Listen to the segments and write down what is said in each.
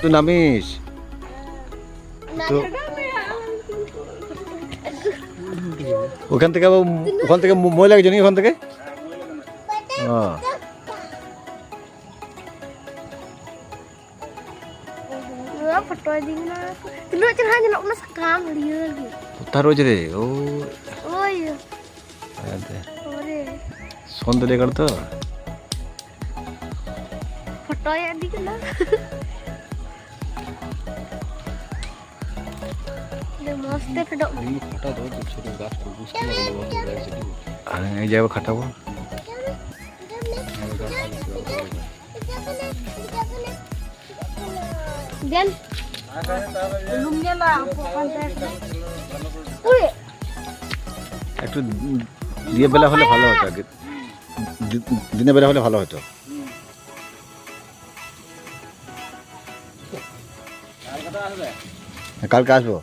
তুই নামিস। ওখান থেকে ওখান থেকে ম- ময়লা গেছে ওখান থেকে? হ্যাঁ। Gua foto di mana? Tunduk cerah nyelok mas kam dia lagi. কোথায় রয়েছে রে ও Oh iya, হ্যাঁ দে। oh deh. সন্ধ্যে লেগার তো Foto ya di mana? Dia mesti pedok. আর এই যাবো খাটাবো Uy, একটু দিয়ে বেলা হলে ভালো হতো আগে। দিনের বেলা হলে ভালো হতো। হ্যাঁ, কালকে আসব?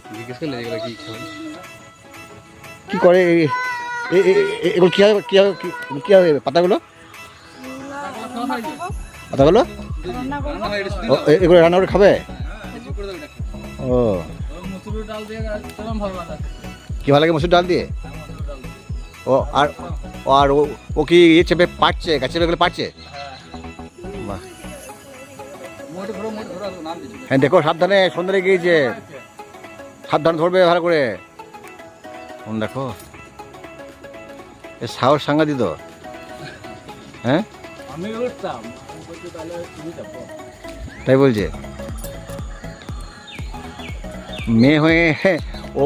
কি করে এগুলো কি হবে কি হবে কি- কি হবে পাতাগুলো। পাতাগুলো? এগুলো রান্না করে খাবে? ও। কি ভালো লাগে মসুর ডাল দিয়ে? ও আর ও আর ও ও কি ইয়ে চেপে পাচ্ছে গাছে চেপে গেলে পাটছে বাহ। হ্যাঁ দেখো সাবধানে সন্ধ্যে গিয়েছে। সাবধানে ধরবে ভালো করে। দেখো। এ সাহস সাংঘাতি তো। হ্যাঁ? আমি উঠতাম। তাহলে তুমি যাব তাই বলছে? মেয়ে হয়ে ও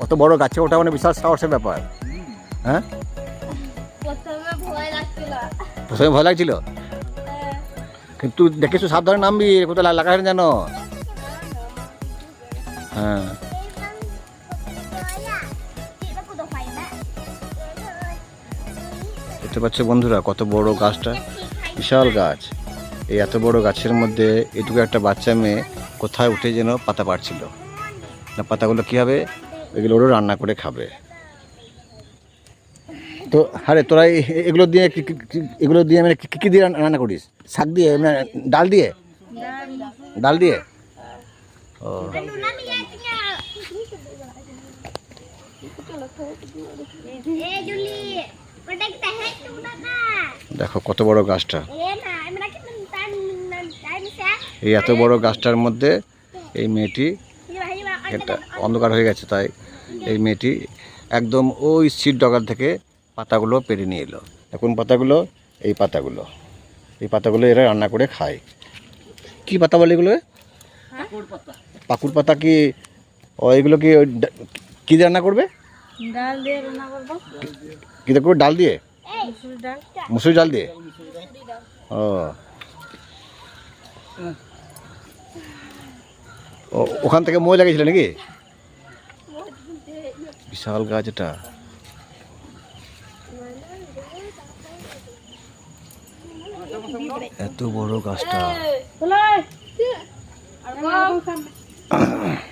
অত বড় গাছে ওটা মানে বিশাল সাহসের ব্যাপার। হ্যাঁ? প্রথমে ভয় লাগছিল। লাগছিল? কিন্তু দেখেছ সাবধানে নামবি কোথাও লাগাই জানো হ্যাঁ। দেখতে পাচ্ছ বন্ধুরা কত বড় গাছটা? বিশাল গাছ। এই এত বড় গাছের মধ্যে এটুকু একটা বাচ্চা মেয়ে কোথায় উঠে যেন পাতা পাড়ছিল? না, পাতাগুলো কী হবে? এগুলো ওরও রান্না করে খাবে। তো, আরে তোরা এগুলো দিয়ে এগুলো দিয়ে মানে কী কী দিয়ে রান্না রান্না করিস? শাক দিয়ে? মানে ডাল দিয়ে? ডাল দিয়ে? ও। দেখো কত বড় গাছটা. এই এত বড় গাছটার মধ্যে এই মেয়েটি এটা অন্ধকার হয়ে গেছে তাই এই মেয়েটি একদম ওই সিট ডগার থেকে পাতাগুলো পেরে নিয়ে এলো। এখন পাতাগুলো এই পাতাগুলো। এই পাতাগুলো এরা রান্না করে খায়। কি পাতা বলে এগুলো? পাকুর পাতা। কি ও এগুলো কি কি রান্না করবে? ডাল দিয়ে রান্না করব। কি করবে? ডাল দিয়ে? মুসুর ডাল দিয়ে? ও। ওখান থেকে মই লাগিয়েছিল নাকি? বিশাল গাছ এটা। এত বড় গাছটা।